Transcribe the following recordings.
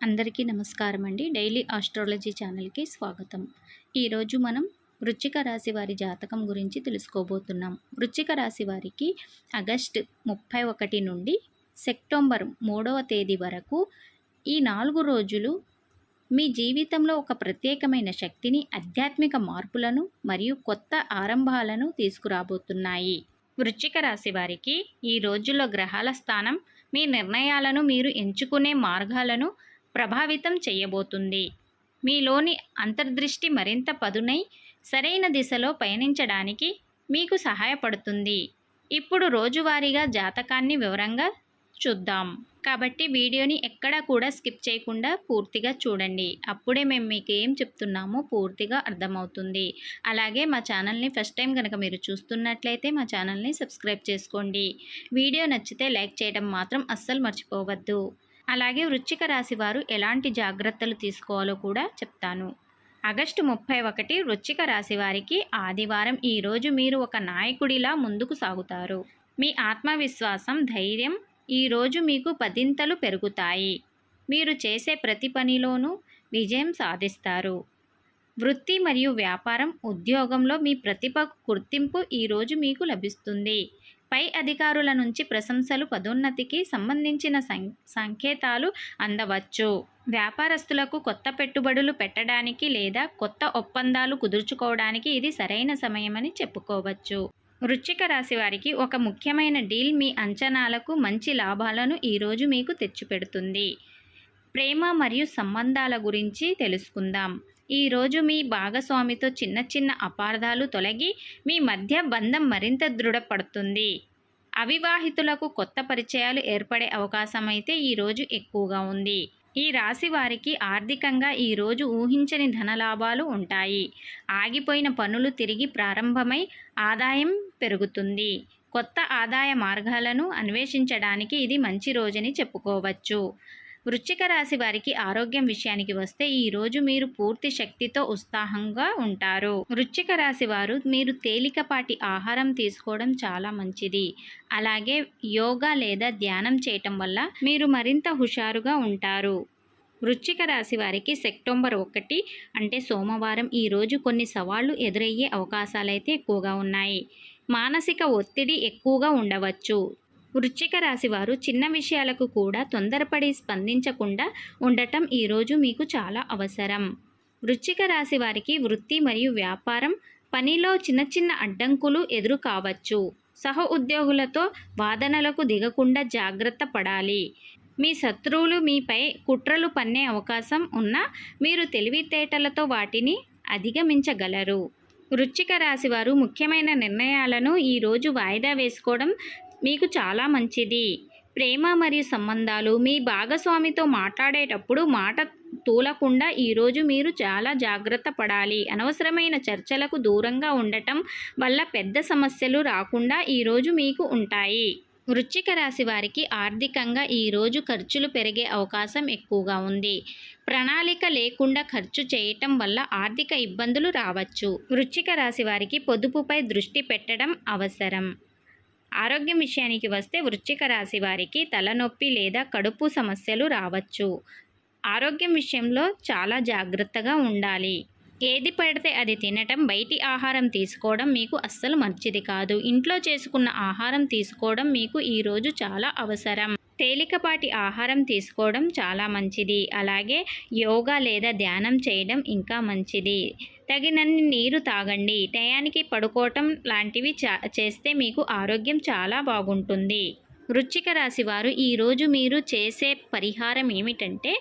అందరికీ నమస్కారం అండి డైలీ ఆస్ట్రాలజీ ఛానల్కి స్వాగతం. ఈరోజు మనం వృచ్చిక రాశి వారి జాతకం గురించి తెలుసుకోబోతున్నాం. వృచ్చిక రాశి వారికి ఆగస్టు ముప్పై ఒకటి నుండి సెప్టెంబర్ మూడవ తేదీ వరకు ఈ నాలుగు రోజులు మీ జీవితంలో ఒక ప్రత్యేకమైన శక్తిని ఆధ్యాత్మిక మార్పులను మరియు కొత్త ఆరంభాలను తీసుకురాబోతున్నాయి. వృశ్చిక రాశి వారికి ఈ రోజుల్లో గ్రహాల స్థానం మీ నిర్ణయాలను మీరు ఎంచుకునే మార్గాలను ప్రభావితం చేయబోతుంది. మీలోని అంతర్దృష్టి మరింత పదునై సరైన దిశలో పయనించడానికి మీకు సహాయపడుతుంది. ఇప్పుడు రోజువారీగా జాతకాన్ని వివరంగా చూద్దాం. కాబట్టి వీడియోని ఎక్కడా కూడా స్కిప్ చేయకుండా పూర్తిగా చూడండి. అప్పుడే మేము మీకు ఏం చెప్తున్నామో పూర్తిగా అర్థమవుతుంది. అలాగే మా ఛానల్ని ఫస్ట్ టైం కనుక మీరు చూస్తున్నట్లయితే మా ఛానల్ని సబ్స్క్రైబ్ చేసుకోండి. వీడియో నచ్చితే లైక్ చేయడం మాత్రం అస్సలు మర్చిపోవద్దు. అలాగే వృశ్చిక రాశి వారు ఎలాంటి జాగ్రత్తలు తీసుకోవాలో కూడా చెప్తాను. ఆగస్టు ముప్పై ఒకటి వృశ్చిక రాశి వారికి ఆదివారం ఈరోజు మీరు ఒక నాయకుడిలా ముందుకు సాగుతారు. మీ ఆత్మవిశ్వాసం ధైర్యం ఈరోజు మీకు పదింతలు పెరుగుతాయి. మీరు చేసే ప్రతి పనిలోనూ విజయం సాధిస్తారు. వృత్తి మరియు వ్యాపారం ఉద్యోగంలో మీ ప్రతిభకు గుర్తింపు ఈరోజు మీకు లభిస్తుంది. పై అధికారుల నుంచి ప్రశంసలు పదోన్నతికి సంబంధించిన సం సంకేతాలు అందవచ్చు. వ్యాపారస్తులకు కొత్త పెట్టుబడులు పెట్టడానికి లేదా కొత్త ఒప్పందాలు కుదుర్చుకోవడానికి ఇది సరైన సమయమని చెప్పుకోవచ్చు. వృశ్చిక రాశి వారికి ఒక ముఖ్యమైన డీల్ మీ అంచనాలకు మంచి లాభాలను ఈరోజు మీకు తెచ్చిపెడుతుంది. ప్రేమ మరియు సంబంధాల గురించి తెలుసుకుందాం. ఈరోజు మీ భాగస్వామితో చిన్న చిన్న అపార్థాలు తొలగి మీ మధ్య బంధం మరింత దృఢపడుతుంది. అవివాహితులకు కొత్త పరిచయాలు ఏర్పడే అవకాశం అయితే ఈరోజు ఎక్కువగా ఉంది. ఈ రాశి వారికి ఆర్థికంగా ఈరోజు ఊహించని ధనలాభాలు ఉంటాయి. ఆగిపోయిన పనులు తిరిగి ప్రారంభమై ఆదాయం పెరుగుతుంది. కొత్త ఆదాయ మార్గాలను అన్వేషించడానికి ఇది మంచి రోజని చెప్పుకోవచ్చు. వృశ్చిక రాశి వారికి ఆరోగ్యం విషయానికి వస్తే ఈరోజు మీరు పూర్తి శక్తితో ఉత్సాహంగా ఉంటారు. వృశ్చిక రాశి వారు మీరు తేలికపాటి ఆహారం తీసుకోవడం చాలా మంచిది. అలాగే యోగా లేదా ధ్యానం చేయటం వల్ల మీరు మరింత హుషారుగా ఉంటారు. వృశ్చిక రాశి వారికి సెప్టెంబర్ ఒకటి అంటే సోమవారం ఈరోజు కొన్ని సవాళ్ళు ఎదురయ్యే అవకాశాలైతే ఎక్కువగా ఉన్నాయి. మానసిక ఒత్తిడి ఎక్కువగా ఉండవచ్చు. వృశ్చిక రాశి వారు చిన్న విషయాలకు కూడా తొందరపడి స్పందించకుండా ఉండటం ఈరోజు మీకు చాలా అవసరం. వృశ్చిక రాశి వారికి వృత్తి మరియు వ్యాపారం పనిలో చిన్న చిన్న అడ్డంకులు ఎదురు కావచ్చు. సహ ఉద్యోగులతో వాదనలకు దిగకుండా జాగ్రత్త పడాలి. మీ శత్రువులు మీపై కుట్రలు పన్నే అవకాశం ఉన్నా మీరు తెలివితేటలతో వాటిని అధిగమించగలరు. వృశ్చిక రాశి వారు ముఖ్యమైన నిర్ణయాలను ఈరోజు వాయిదా వేసుకోవడం మీకు చాలా మంచిది. ప్రేమ మరియు సంబంధాలు మీ భాగస్వామితో మాట్లాడేటప్పుడు మాట తూలకుండా ఈరోజు మీరు చాలా జాగ్రత్త పడాలి. అనవసరమైన చర్చలకు దూరంగా ఉండటం వల్ల పెద్ద సమస్యలు రాకుండా ఈరోజు మీకు ఉంటాయి. వృశ్చిక రాశి వారికి ఆర్థికంగా ఈరోజు ఖర్చులు పెరిగే అవకాశం ఎక్కువగా ఉంది. ప్రణాళిక లేకుండా ఖర్చు చేయటం వల్ల ఆర్థిక ఇబ్బందులు రావచ్చు. వృశ్చిక రాశి వారికి పొదుపుపై దృష్టి పెట్టడం అవసరం. ఆరోగ్యం విషయానికి వస్తే వృశ్చిక రాశి వారికి తలనొప్పి లేదా కడుపు సమస్యలు రావచ్చు. ఆరోగ్యం విషయంలో చాలా జాగ్రత్తగా ఉండాలి. ఏది పడితే అది తినటం బయటి ఆహారం తీసుకోవడం మీకు అస్సలు మంచిది కాదు. ఇంట్లో చేసుకున్న ఆహారం తీసుకోవడం మీకు ఈరోజు చాలా అవసరం. తేలికపాటి ఆహారం తీసుకోవడం చాలా మంచిది. అలాగే యోగా లేదా ధ్యానం చేయడం ఇంకా మంచిది. తగినన్ని నీరు తాగండి. టయానికి పడుకోవటం లాంటివి చేస్తే మీకు ఆరోగ్యం చాలా బాగుంటుంది. వృచ్చిక రాశి వారు ఈరోజు మీరు చేసే పరిహారం ఏమిటంటే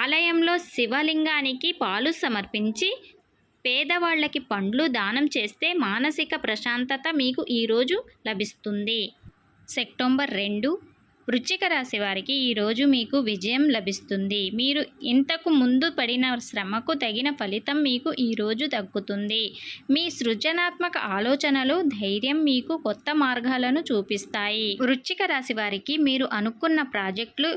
ఆలయంలో శివలింగానికి పాలు సమర్పించి పేదవాళ్ళకి పండ్లు దానం చేస్తే మానసిక ప్రశాంతత మీకు ఈరోజు లభిస్తుంది. సెప్టెంబర్ రెండు వృశ్చిక రాశి వారికి ఈరోజు మీకు విజయం లభిస్తుంది. మీరు ఇంతకు ముందు పడిన శ్రమకు తగిన ఫలితం మీకు ఈరోజు దక్కుతుంది. మీ సృజనాత్మక ఆలోచనలు ధైర్యం మీకు కొత్త మార్గాలను చూపిస్తాయి. వృశ్చిక రాశి వారికి మీరు అనుకున్న ప్రాజెక్టులు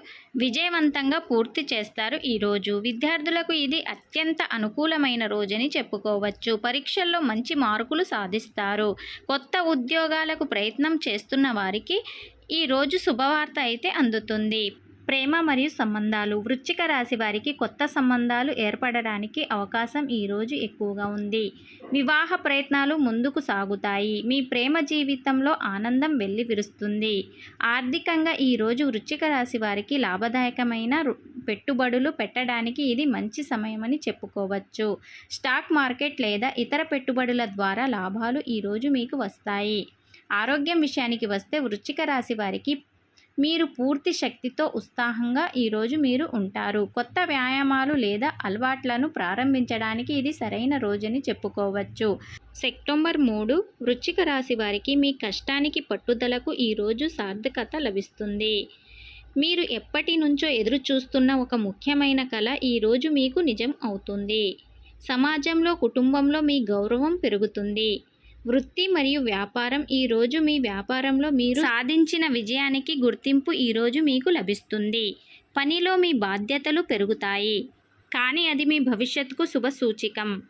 విజయవంతంగా పూర్తి చేస్తారు ఈరోజు విద్యార్థులకు ఇది అత్యంత అనుకూలమైన రోజని చెప్పుకోవచ్చు. పరీక్షల్లో మంచి మార్కులు సాధిస్తారు. కొత్త ఉద్యోగాలకు ప్రయత్నం చేస్తున్న వారికి ఈరోజు శుభవార్త అయితే అందుతుంది. ప్రేమ మరియు సంబంధాలు. వృశ్చిక రాశి వారికి కొత్త సంబంధాలు ఏర్పడడానికి అవకాశం ఈరోజు ఎక్కువగా ఉంది. వివాహ ప్రయత్నాలు ముందుకు సాగుతాయి. మీ ప్రేమ జీవితంలో ఆనందం వెళ్ళి విరుస్తుంది. ఆర్థికంగా ఈరోజు వృశ్చిక రాశి వారికి లాభదాయకమైన పెట్టుబడులు పెట్టడానికి ఇది మంచి సమయమని చెప్పుకోవచ్చు. స్టాక్ మార్కెట్ లేదా ఇతర పెట్టుబడుల ద్వారా లాభాలు ఈరోజు మీకు వస్తాయి. ఆరోగ్యం విషయానికి వస్తే వృశ్చిక రాశి వారికి మీరు పూర్తి శక్తితో ఉత్సాహంగా ఈరోజు మీరు ఉంటారు. కొత్త వ్యాయామాలు లేదా అలవాట్లను ప్రారంభించడానికి ఇది సరైన రోజని చెప్పుకోవచ్చు. సెప్టెంబర్ మూడు వృశ్చిక రాశి వారికి మీ కష్టానికి పట్టుదలకు ఈరోజు సార్థకత లభిస్తుంది. మీరు ఎప్పటి నుంచో ఎదురు చూస్తున్న ఒక ముఖ్యమైన కళ ఈరోజు మీకు నిజం అవుతుంది. సమాజంలో కుటుంబంలో మీ గౌరవం పెరుగుతుంది. వృత్తి మరియు వ్యాపారం. ఈ రోజు మీ వ్యాపారంలో మీరు సాధించిన విజయానికి గుర్తింపు ఈరోజు మీకు లభిస్తుంది. పనిలో మీ బాధ్యతలు పెరుగుతాయి. కానీ అది మీ భవిష్యత్తుకు శుభ సూచికం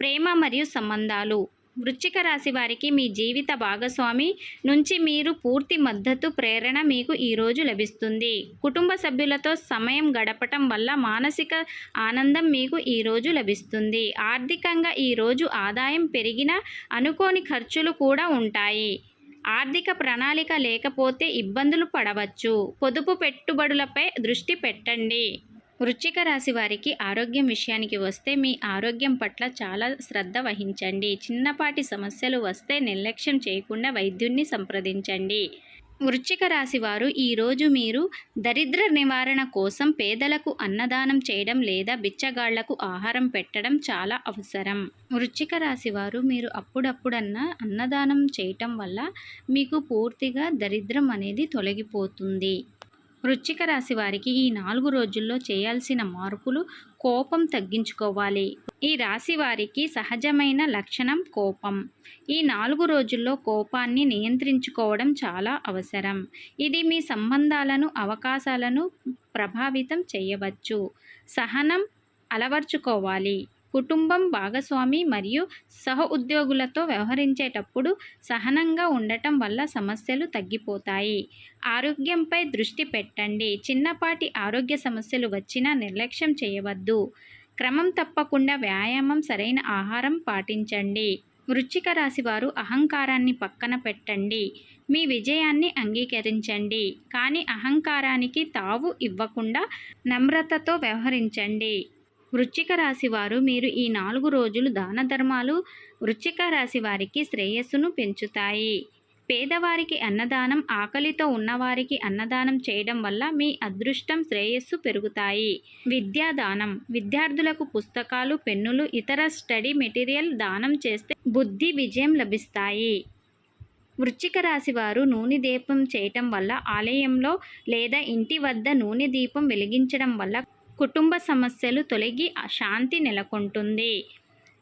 ప్రేమ మరియు సంబంధాలు. వృశ్చిక రాశి వారికి మీ జీవిత భాగస్వామి నుంచి మీరు పూర్తి మద్దతు ప్రేరణ మీకు ఈరోజు లభిస్తుంది. కుటుంబ సభ్యులతో సమయం గడపటం వల్ల మానసిక ఆనందం మీకు ఈరోజు లభిస్తుంది. ఆర్థికంగా ఈరోజు ఆదాయం పెరిగిన అనుకోని ఖర్చులు కూడా ఉంటాయి. ఆర్థిక ప్రణాళిక లేకపోతే ఇబ్బందులు పడవచ్చు. పొదుపు పెట్టుబడులపై దృష్టి పెట్టండి. వృశ్చిక రాశి వారికి ఆరోగ్యం విషయానికి వస్తే మీ ఆరోగ్యం పట్ల చాలా శ్రద్ధ వహించండి. చిన్నపాటి సమస్యలు వస్తే నిర్లక్ష్యం చేయకుండా వైద్యున్ని సంప్రదించండి. వృశ్చిక రాశి వారు ఈరోజు మీరు దరిద్ర నివారణ కోసం పేదలకు అన్నదానం చేయడం లేదా బిచ్చగాళ్ళకు ఆహారం పెట్టడం చాలా అవసరం. వృశ్చిక రాశి వారు మీరు అప్పుడప్పుడన్నా అన్నదానం చేయటం వల్ల మీకు పూర్తిగా దరిద్రం అనేది తొలగిపోతుంది. వృశ్చిక రాశి వారికి ఈ నాలుగు రోజుల్లో చేయాల్సిన మార్పులు కోపం తగ్గించుకోవాలి. ఈ రాశి వారికి సహజమైన లక్షణం కోపం. ఈ నాలుగు రోజుల్లో కోపాన్ని నియంత్రించుకోవడం చాలా అవసరం. ఇది మీ సంబంధాలను అవకాశాలను ప్రభావితం చేయవచ్చు. సహనం అలవర్చుకోవాలి. కుటుంబం భాగస్వామి మరియు సహ ఉద్యోగులతో వ్యవహరించేటప్పుడు సహనంగా ఉండటం వల్ల సమస్యలు తగ్గిపోతాయి. ఆరోగ్యంపై దృష్టి పెట్టండి. చిన్నపాటి ఆరోగ్య సమస్యలు వచ్చినా నిర్లక్ష్యం చేయవద్దు. క్రమం తప్పకుండా వ్యాయామం సరైన ఆహారం పాటించండి. వృశ్చిక రాశి వారు అహంకారాన్ని పక్కన పెట్టండి. మీ విజయాన్ని అంగీకరించండి. కానీ అహంకారానికి తావు ఇవ్వకుండా నమ్రతతో వ్యవహరించండి. వృశ్చిక రాశి వారు మీరు ఈ నాలుగు రోజులు దాన ధర్మాలు వృశ్చిక రాశి వారికి శ్రేయస్సును పెంచుతాయి. పేదవారికి అన్నదానం ఆకలితో ఉన్నవారికి అన్నదానం చేయడం వల్ల మీ అదృష్టం శ్రేయస్సు పెరుగుతాయి. విద్యాదానం విద్యార్థులకు పుస్తకాలు పెన్నులు ఇతర స్టడీ మెటీరియల్ దానం చేస్తే బుద్ధి విజయం లభిస్తాయి. వృశ్చిక రాశి వారు నూనె దీపం చేయటం వల్ల ఆలయంలో లేదా ఇంటి వద్ద నూనె దీపం వెలిగించడం వల్ల కుటుంబ సమస్యలు తొలగి శాంతి నెలకొంటుంది.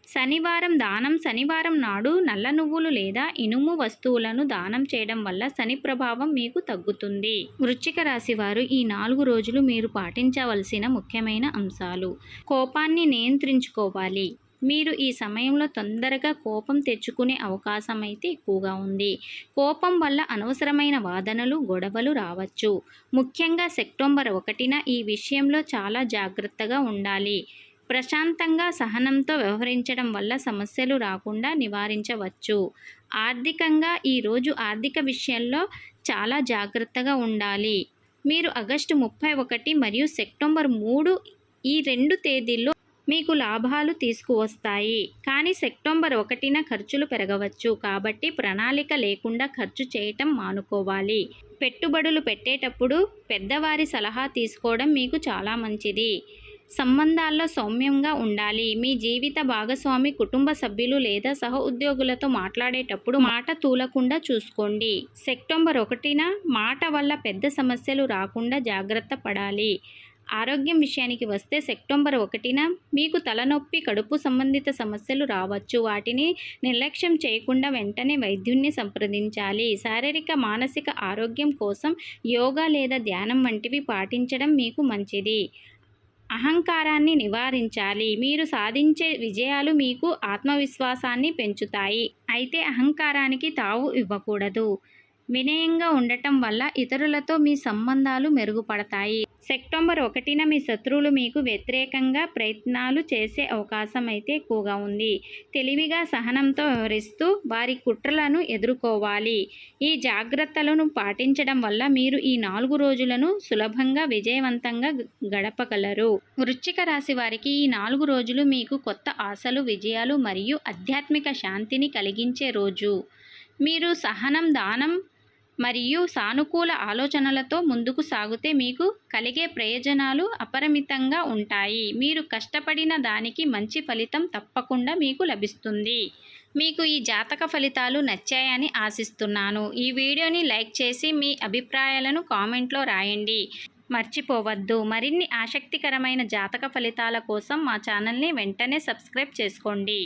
శనివారం దానం శనివారం నాడు నల్ల నువ్వులు లేదా ఇనుము వస్తువులను దానం చేయడం వల్ల శని ప్రభావం మీకు తగ్గుతుంది. వృశ్చిక రాశి వారు ఈ నాలుగు రోజులు మీరు పాటించవలసిన ముఖ్యమైన అంశాలు. కోపాన్ని నియంత్రించుకోవాలి. మీరు ఈ సమయంలో తొందరగా కోపం తెచ్చుకునే అవకాశం అయితే ఎక్కువగా ఉంది. కోపం వల్ల అనవసరమైన వాదనలు గొడవలు రావచ్చు. ముఖ్యంగా సెప్టెంబర్ ఒకటిన ఈ విషయంలో చాలా జాగ్రత్తగా ఉండాలి. ప్రశాంతంగా సహనంతో వ్యవహరించడం వల్ల సమస్యలు రాకుండా నివారించవచ్చు. ఆర్థికంగా ఈరోజు ఆర్థిక విషయంలో చాలా జాగ్రత్తగా ఉండాలి. మీరు ఆగస్టు ముప్పై ఒకటి మరియు సెప్టెంబర్ మూడు ఈ రెండు తేదీల్లో మీకు లాభాలు తీసుకువస్తాయి. కానీ సెప్టెంబర్ ఒకటిన ఖర్చులు పెరగవచ్చు. కాబట్టి ప్రణాళిక లేకుండా ఖర్చు చేయటం మానుకోవాలి. పెట్టుబడులు పెట్టేటప్పుడు పెద్దవారి సలహా తీసుకోవడం మీకు చాలా మంచిది. సంబంధాల్లో సౌమ్యంగా ఉండాలి. మీ జీవిత భాగస్వామి కుటుంబ సభ్యులు లేదా సహ ఉద్యోగులతో మాట్లాడేటప్పుడు మాట తూలకుండా చూసుకోండి. సెప్టెంబర్ ఒకటిన మాట వల్ల పెద్ద సమస్యలు రాకుండా జాగ్రత్త పడాలి. ఆరోగ్యం విషయానికి వస్తే సెప్టెంబర్ ఒకటిన మీకు తలనొప్పి కడుపు సంబంధిత సమస్యలు రావచ్చు. వాటిని నిర్లక్ష్యం చేయకుండా వెంటనే వైద్యున్ని సంప్రదించాలి. శారీరక మానసిక ఆరోగ్యం కోసం యోగా లేదా ధ్యానం వంటివి పాటించడం మీకు మంచిది. అహంకారాన్ని నివారించాలి. మీరు సాధించే విజయాలు మీకు ఆత్మవిశ్వాసాన్ని పెంచుతాయి. అయితే అహంకారానికి తావు ఇవ్వకూడదు. వినయంగా ఉండటం వల్ల ఇతరులతో మీ సంబంధాలు మెరుగుపడతాయి. సెప్టెంబర్ ఒకటిన మీ శత్రువులు మీకు వ్యతిరేకంగా ప్రయత్నాలు చేసే అవకాశం అయితే ఎక్కువగా ఉంది. తెలివిగా సహనంతో వ్యవహరిస్తూ వారి కుట్రలను ఎదుర్కోవాలి. ఈ జాగ్రత్తలను పాటించడం వల్ల మీరు ఈ నాలుగు రోజులను సులభంగా విజయవంతంగా గడపగలరు. వృశ్చిక రాశి వారికి ఈ నాలుగు రోజులు మీకు కొత్త ఆశలు విజయాలు మరియు ఆధ్యాత్మిక శాంతిని కలిగించే రోజు. మీరు సహనం దానం మరియు సానుకూల ఆలోచనలతో ముందుకు సాగితే మీకు కలిగే ప్రయోజనాలు అపరిమితంగా ఉంటాయి. మీరు కష్టపడిన దానికి మంచి ఫలితం తప్పకుండా మీకు లభిస్తుంది. మీకు ఈ జాతక ఫలితాలు నచ్చాయని ఆశిస్తున్నాను. ఈ వీడియోని లైక్ చేసి మీ అభిప్రాయాలను కామెంట్లో రాయండి. మర్చిపోవద్దు. మరిన్ని ఆసక్తికరమైన జాతక ఫలితాల కోసం మా ఛానల్ని వెంటనే సబ్స్క్రైబ్ చేసుకోండి.